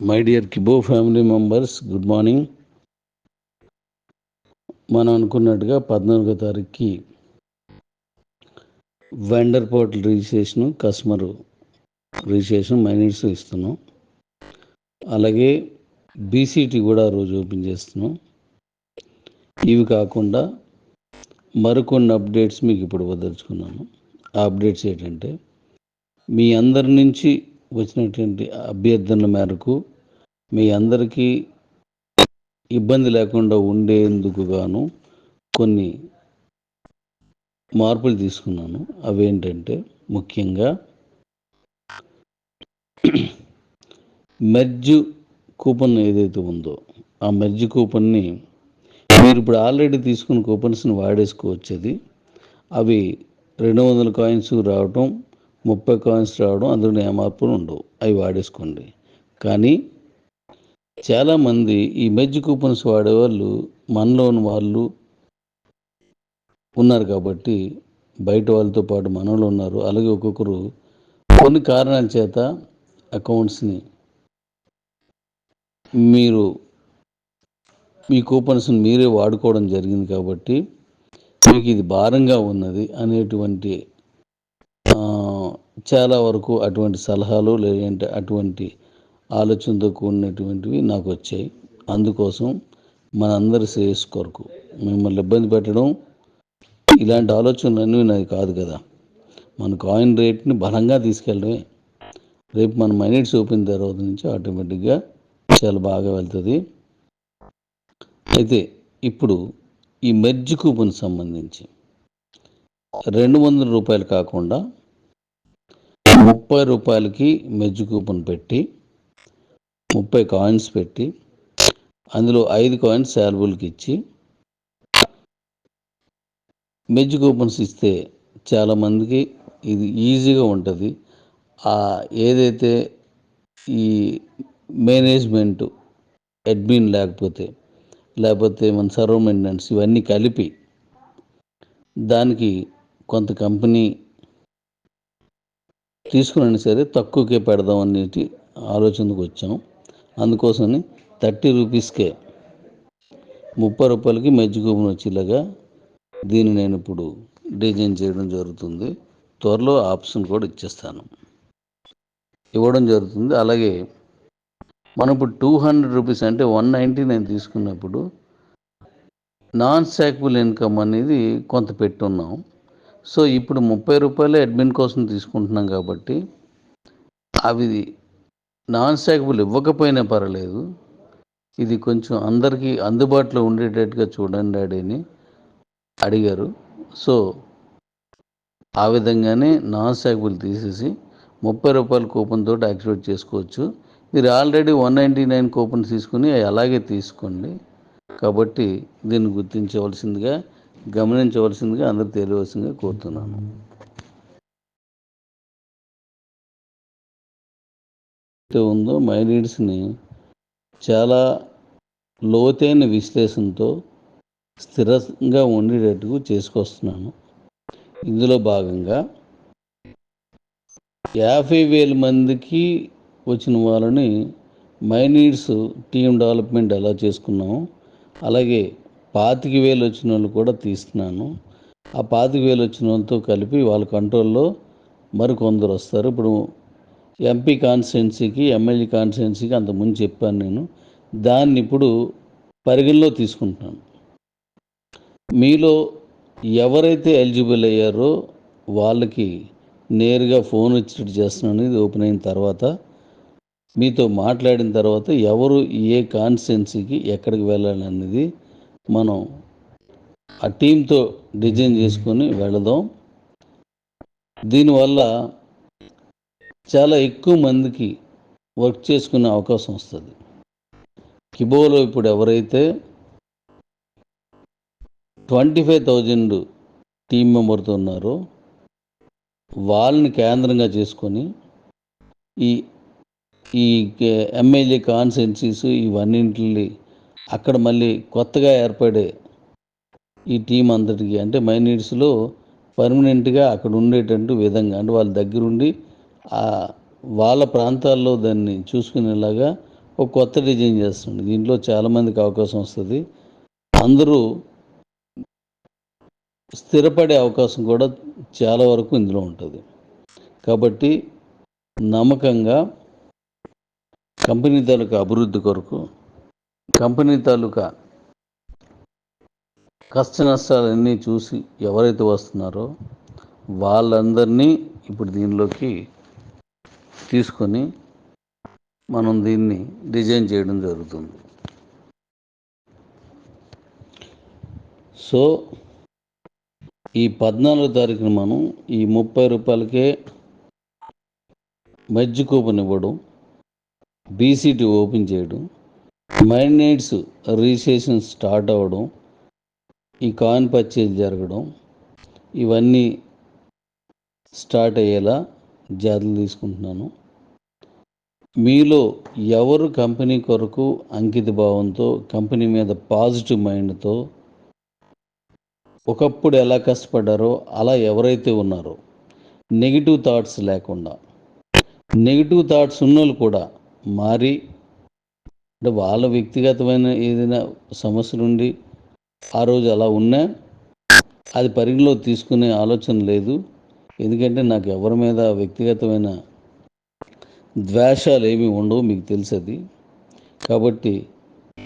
My dear Kibo family members good morning మనం అనుకున్నట్టుగా పద్నాలుగో తారీఖుకి vendor portal registration customer registration miners ఇస్తున్నాం. అలాగే బీసీటీ కూడా రోజు ఓపెన్ చేస్తున్నాం. ఇవి కాకుండా మరికొన్ని అప్డేట్స్ మీకు ఇప్పుడు వదలుచుకున్నాను. ఆ అప్డేట్స్ ఏంటంటే మీ అందరి నుంచి వచ్చినటువంటి అభ్యర్థనల మేరకు మీ అందరికీ ఇబ్బంది లేకుండా ఉండేందుకు గాను కొన్ని మార్పులు తీసుకున్నాను. అవేంటంటే ముఖ్యంగా మెర్జ్ కూపన్ ఏదైతే ఉందో ఆ మెర్జ్ కూపన్ని మీరు ఇప్పుడు ఆల్రెడీ తీసుకున్న కూపన్స్ని వాడేసుకోవచ్చు అది అవి రెండు వందల కాయిన్స్ రావటం ముప్పై కాయిన్స్ రావడం అందులో ఏ మార్పులు ఉండవు. అవి వాడేసుకోండి. కానీ చాలామంది ఈ మెజ్ కూపన్స్ వాడేవాళ్ళు మనలోని వాళ్ళు ఉన్నారు కాబట్టి బయట వాళ్ళతో పాటు మనలో ఉన్నారు. అలాగే ఒక్కొక్కరు కొన్ని కారణాల చేత అకౌంట్స్ని మీరు మీ కూపన్స్ని మీరే వాడుకోవడం జరిగింది కాబట్టి మీకు ఇది భారంగా ఉన్నది అనేటువంటి చాలా వరకు అటువంటి సలహాలు లేదంటే అటువంటి ఆలోచనతో కూడినటువంటివి నాకు వచ్చాయి. అందుకోసం మనందరి శ్రేయస్ కొరకు మిమ్మల్ని ఇబ్బంది పెట్టడం ఇలాంటి ఆలోచనలు నాది కాదు కదా. మన కాయిన్ రేట్ని బలంగా తీసుకెళ్ళడమే. రేపు మన మైనెట్స్ ఓపెన్ తర్వాత నుంచి ఆటోమేటిక్గా చాలా బాగా వెళ్తుంది. అయితే ఇప్పుడు ఈ మెర్జ్ కూపన్ సంబంధించి రెండు వందల రూపాయలు కాకుండా ముప్పై రూపాయలకి మెర్జ్ కూపన్ పెట్టి ముప్పై కాయిన్స్ పెట్టి అందులో ఐదు కాయిన్స్ శాలబుల్కి ఇచ్చి మెర్జ్ కూపన్స్ ఇస్తే చాలామందికి ఇది ఈజీగా ఉంటుంది. ఏదైతే ఈ మేనేజ్మెంట్ అడ్మిన్ లేకపోతే లేకపోతే మన సర్వ్ మెయింటెనెన్స్ ఇవన్నీ కలిపి దానికి కొంత కంపెనీ తీసుకున్నా సరే తక్కువకే పెడదాం అనేటి ఆలోచనకు వచ్చాం. అందుకోసమని థర్టీ రూపీస్కే ముప్పై రూపాయలకి మెజ్జి వచ్చేలాగా దీన్ని నేను ఇప్పుడు డిజైన్ చేయడం జరుగుతుంది. త్వరలో ఆప్షన్ కూడా ఇచ్చేస్తాను. ఇవ్వడం జరుగుతుంది. అలాగే మనం ఇప్పుడు టూ హండ్రెడ్ రూపీస్ అంటే వన్ నైంటీ నేను తీసుకున్నప్పుడు నాన్ స్టాక్బుల్ ఇన్కమ్ అనేది కొంత పెట్టున్నాం. సో ఇప్పుడు ముప్పై రూపాయలు అడ్మిన్ కోసం తీసుకుంటున్నాం కాబట్టి అవి నాన్ స్టాకబుల్ ఇవ్వకపోయినా పర్వాలేదు. ఇది కొంచెం అందరికీ అందుబాటులో ఉండేటట్టుగా చూడండి డాడీ అని అడిగారు. సో ఆ విధంగానే నాన్ స్టాకబుల్ తీసేసి ముప్పై రూపాయల కూపన్ తోటి యాక్టివేట్ చేసుకోవచ్చు. మీరు already one ninety nine coupons తీసుకుని అలాగే తీసుకోండి. కాబట్టి దీన్ని గుర్తించవలసిందిగా గమనించవలసిందిగా అందరూ తెలియవలసిందిగా కోరుతున్నాను. ఉందో మైలీడ్స్ని చాలా లోతైన విశ్లేషణతో స్థిరంగా ఉండేటట్టుగా చేసుకొస్తున్నాను. ఇందులో భాగంగా యాభై వేల మందికి వచ్చిన వాళ్ళని మై నీడ్స్ టీమ్ డెవలప్మెంట్ ఎలా చేసుకున్నాము అలాగే పాతిక వేలు వచ్చిన వాళ్ళు కూడా తీస్తున్నాను. ఆ పాతిక వేలు వచ్చిన వాళ్ళతో కలిపి వాళ్ళ కంట్రోల్లో మరికొందరు వస్తారు. ఇప్పుడు ఎంపీ కాన్స్టిట్యున్సీకి ఎమ్మెల్యే కాన్స్టిట్యున్సీకి అంతకుముందు చెప్పాను నేను. దాన్ని ఇప్పుడు పరిగణలో తీసుకుంటున్నాను. మీలో ఎవరైతే ఎలిజిబుల్ అయ్యారో వాళ్ళకి నేరుగా ఫోన్ వచ్చేటట్టు చేస్తున్నాను ఇది ఓపెన్ అయిన తర్వాత మీతో మాట్లాడిన తర్వాత ఎవరు ఏ కాన్స్టిట్యున్సీకి ఎక్కడికి వెళ్ళాలనేది మనం ఆ టీంతో డిజైన్ చేసుకొని వెళదాం. దీనివల్ల చాలా ఎక్కువ మందికి వర్క్ చేసుకునే అవకాశం వస్తుంది. కిబోలో ఇప్పుడు ఎవరైతే ట్వంటీ ఫైవ్ థౌజండ్ టీం మెంబర్తో ఉన్నారో వాళ్ళని కేంద్రంగా చేసుకొని ఈ ఈ ఎమ్మెల్యే కాన్సెన్సీస్ ఇవన్నింటిని అక్కడ మళ్ళీ కొత్తగా ఏర్పడే ఈ టీం అందరికీ అంటే మైనీడ్స్లో పర్మనెంట్గా అక్కడ ఉండేటట్టు విధంగా అంటే వాళ్ళ దగ్గరుండి వాళ్ళ ప్రాంతాల్లో దాన్ని చూసుకునేలాగా ఒక కొత్త డిజైన్ చేస్తుంది దీంట్లో చాలామందికి అవకాశం వస్తుంది. అందరూ స్థిరపడే అవకాశం కూడా చాలా వరకు ఇందులో ఉంటుంది. కాబట్టి నమ్మకంగా కంపెనీ తాలూకా అభివృద్ధి కొరకు కంపెనీ తాలూకా కష్ట నష్టాలన్నీ చూసి ఎవరైతే వస్తున్నారో వాళ్ళందరినీ ఇప్పుడు దీనిలోకి తీసుకొని మనం దీన్ని డిజైన్ చేయడం జరుగుతుంది. సో ఈ పద్నాలుగో తారీఖున మనం ఈ ముప్పై రూపాయలకే మజ్జి కూపన్ ఇవ్వడం బీసీటీ ఓపెన్ చేయడం మైండేట్స్ రిజిస్ట్రేషన్ స్టార్ట్ అవ్వడం ఈ కాయిన్ పర్చేజ్ జరగడం ఇవన్నీ స్టార్ట్ అయ్యేలా జాగ్రత్తలు తీసుకుంటున్నాను. మీలో ఎవరు కంపెనీ కొరకు అంకిత భావంతో కంపెనీ మీద పాజిటివ్ మైండ్తో ఒకప్పుడు ఎలా కష్టపడ్డారో అలా ఎవరైతే ఉన్నారో నెగిటివ్ థాట్స్ లేకుండా నెగిటివ్ థాట్స్ ఉన్నోళ్ళు కూడా మారి అంటే వాళ్ళ వ్యక్తిగతమైన ఏదైనా సమస్య నుండి ఆ రోజు అలా ఉన్నా అది పరిగణలో తీసుకునే ఆలోచన లేదు. ఎందుకంటే నాకు ఎవరి మీద వ్యక్తిగతమైన ద్వేషాలు ఏమీ ఉండవు మీకు తెలుసది. కాబట్టి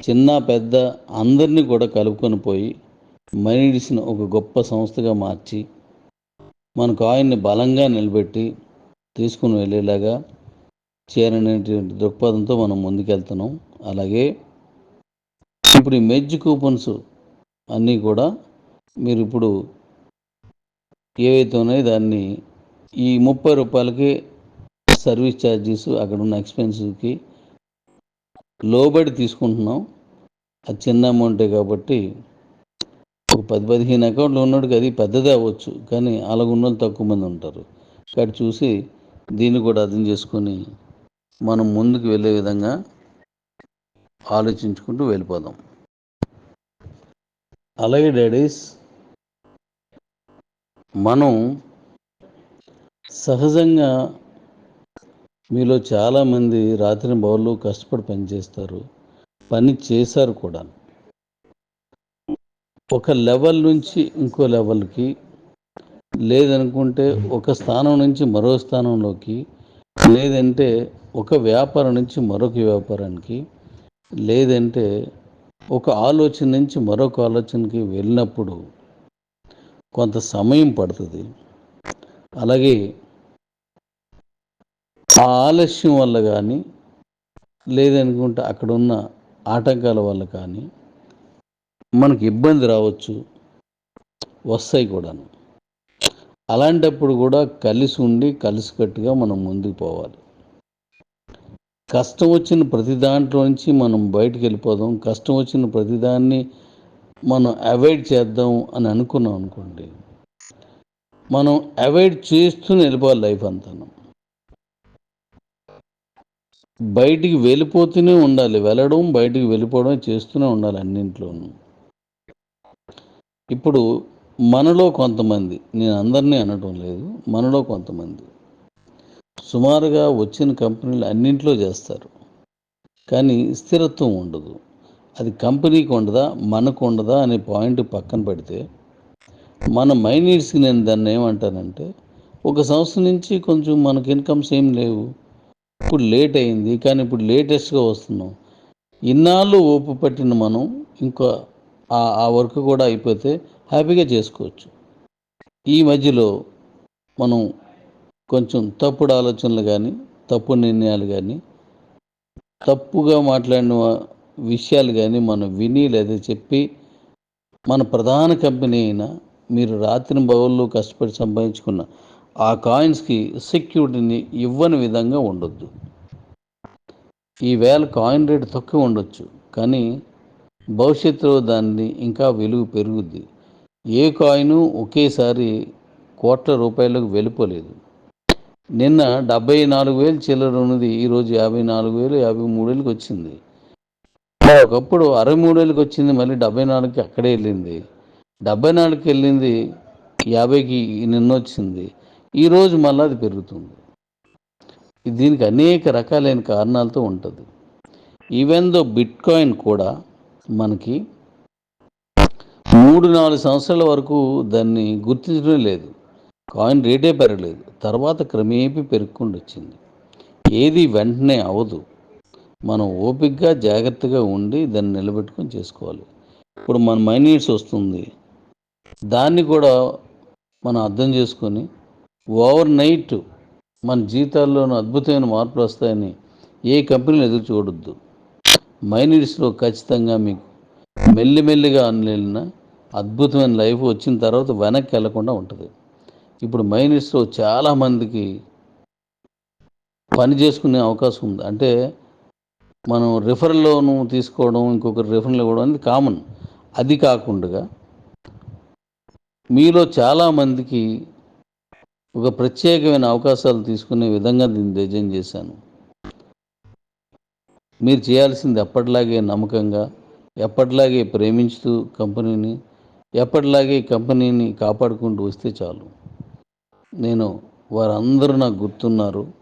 చిన్న పెద్ద అందరినీ కూడా కలుపుకొని పోయి మనీడిసిన ఒక గొప్ప సంస్థగా మార్చి మన కాయిన్ని బలంగా నిలబెట్టి తీసుకుని వెళ్ళేలాగా చేరనేటువంటి దృక్పథంతో మనం ముందుకెళ్తున్నాం. అలాగే ఇప్పుడు ఈ మెజ్ కూపన్స్ అన్నీ కూడా మీరు ఇప్పుడు ఏవైతే ఉన్నాయో దాన్ని ఈ ముప్పై రూపాయలకి సర్వీస్ ఛార్జెస్ అక్కడ ఉన్న ఎక్స్పెన్సివ్కి లోబడి తీసుకుంటున్నాం. అది చిన్న అమౌంటే కాబట్టి ఒక పది పదిహేను అకౌంట్లు ఉన్నోడికి అది పెద్దదే అవ్వచ్చు. కానీ అలాగున్న వాళ్ళు తక్కువ మంది ఉంటారు. కాబట్టి చూసి దీన్ని కూడా అర్థం చేసుకొని మనం ముందుకు వెళ్ళే విధంగా ఆలోచించుకుంటూ వెళ్ళిపోదాం. అలాగే డాడీస్ మనం సహజంగా మీలో చాలామంది రాత్రి బౌళ్ళు కష్టపడి పని చేస్తారు పని చేశారు కూడా. ఒక లెవెల్ నుంచి ఇంకో లెవెల్కి లేదనుకుంటే ఒక స్థానం నుంచి మరో స్థానంలోకి లేదంటే ఒక వ్యాపారం నుంచి మరొక వ్యాపారానికి లేదంటే ఒక ఆలోచన నుంచి మరొక ఆలోచనకి వెళ్ళినప్పుడు కొంత సమయం పడుతుంది. అలాగే ఆ ఆలస్యం వల్ల కానీ లేదనుకుంటే అక్కడ ఉన్న ఆటంకాల వల్ల కానీ మనకి ఇబ్బంది రావచ్చు. వస్తాయి కూడాను. అలాంటప్పుడు కూడా కలిసి ఉండి కలిసికట్టుగా మనం ముందుకు పోవాలి. కష్టం వచ్చిన ప్రతి దాంట్లో నుంచి మనం బయటకు వెళ్ళిపోదాం కష్టం వచ్చిన ప్రతిదాన్ని మనం అవాయిడ్ చేద్దాం అని అనుకున్నాం అనుకోండి. మనం అవాయిడ్ చేస్తూనే వెళ్ళిపోవాలి లైఫ్ అంతా బయటికి వెళ్ళిపోతూనే ఉండాలి. వెళ్ళడం బయటికి వెళ్ళిపోవడం చేస్తూనే ఉండాలి అన్నింట్లోనూ. ఇప్పుడు మనలో కొంతమంది నేను అందరినీ అనటం లేదు మనలో కొంతమంది. సుమారుగా వచ్చిన కంపెనీలు అన్నింట్లో చేస్తారు. కానీ స్థిరత్వం ఉండదు. అది కంపెనీకి ఉండదా మనకు ఉండదా అనే పాయింట్ పక్కన పెడితే మన మైనీడ్స్కి నేను దాన్ని ఏమంటానంటే ఒక సంవత్సరం నుంచి కొంచెం మనకి ఇన్కమ్స్ ఏం లేవు. ఇప్పుడు లేట్ అయింది కానీ ఇప్పుడు లేటెస్ట్గా వస్తున్నాం. ఇన్నాళ్ళు ఓపు పట్టిన మనం ఇంకా ఆ- ఆ వర్క్ కూడా అయిపోతే హ్యాపీగా చేసుకోవచ్చు. ఈ మధ్యలో మనం కొంచెం తప్పుడు ఆలోచనలు కానీ తప్పు నిర్ణయాలు కానీ తప్పుగా మాట్లాడిన విషయాలు కానీ మనం విని లేదా చెప్పి మన ప్రధాన కంపెనీ అయినా మీరు రాత్రి బౌల్లో కష్టపడి సంపాదించుకున్న ఆ కాయిన్స్కి సెక్యూరిటీని ఇవ్వని విధంగా ఉండొద్దు. ఈవేళ కాయిన్ రేట్ తక్కువ ఉండొచ్చు కానీ భవిష్యత్తులో దాన్ని ఇంకా విలువ పెరుగుద్ది. ఏ కాయిన్ ఒకేసారి కోట్ల రూపాయలకు వెళ్ళిపోలేదు. నిన్న డెబ్బై నాలుగు వేలు చిల్లర ఉన్నది ఈరోజు యాభై నాలుగు వేలు యాభై మూడు వచ్చింది. ఒకప్పుడు అరవై మూడేళ్ళకి వచ్చింది మళ్ళీ డెబ్బై నాలుగుకి అక్కడే వెళ్ళింది. డెబ్బై నాలుగుకి వెళ్ళింది యాభైకి నిన్న వచ్చింది. ఈరోజు మళ్ళీ అది పెరుగుతుంది. దీనికి అనేక రకాలైన కారణాలతో ఉంటుంది. ఈవెన్ దో బిట్ కాయిన్ కూడా మనకి మూడు నాలుగు సంవత్సరాల వరకు దాన్ని గుర్తించడం లేదు. కాయిన్ రేటే పెరగలేదు. తర్వాత క్రమేపీ పెరుక్కుండి వచ్చింది ఏది వెంటనే అవదు. మనం ఓపికగా జాగ్రత్తగా ఉండి దాన్ని నిలబెట్టుకొని చేసుకోవాలి. ఇప్పుడు మన మైనీడ్స్ వస్తుంది. దాన్ని కూడా మనం అర్థం చేసుకొని ఓవర్ నైట్ మన జీతాల్లోనూ అద్భుతమైన మార్పులు వస్తాయని ఏ కంపెనీలు ఎదురు చూడొద్దు. మైనీడ్స్లో ఖచ్చితంగా మీకు మెల్లిమెల్లిగా అన్నెళ్ళిన అద్భుతమైన లైఫ్ వచ్చిన తర్వాత వెనక్కి వెళ్ళకుండా ఉంటుంది. ఇప్పుడు మైనస్లో చాలామందికి పని చేసుకునే అవకాశం ఉంది. అంటే మనం రిఫరల్లోను తీసుకోవడం ఇంకొకరు రిఫరల్ ఇవ్వడం అనేది కామన్. అది కాకుండా మీలో చాలామందికి ఒక ప్రత్యేకమైన అవకాశాలు తీసుకునే విధంగా దీన్ని డిజైన్ చేశాను. మీరు చేయాల్సింది ఎప్పటిలాగే నమ్మకంగా ఎప్పటిలాగే ప్రేమించుతూ కంపెనీని ఎప్పటిలాగే కంపెనీని కాపాడుకుంటూ వస్తే చాలు. నేను వారందరూ నాకు గుర్తున్నారు.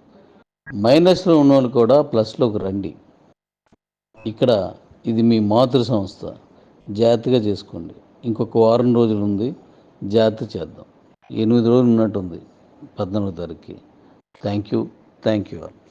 మైనస్లో ఉన్న వాళ్ళు కూడా ప్లస్లోకి రండి. ఇక్కడ ఇది మీ మాతృ సంస్థ జాగ్రత్తగా చేసుకోండి. ఇంకొక వారం రోజులు ఉంది. జాగ్రత్త చేద్దాం. ఎనిమిది రోజులు ఉన్నట్టుంది. పద్నాలుగో తారీఖుకి. Thank you. Thank you all.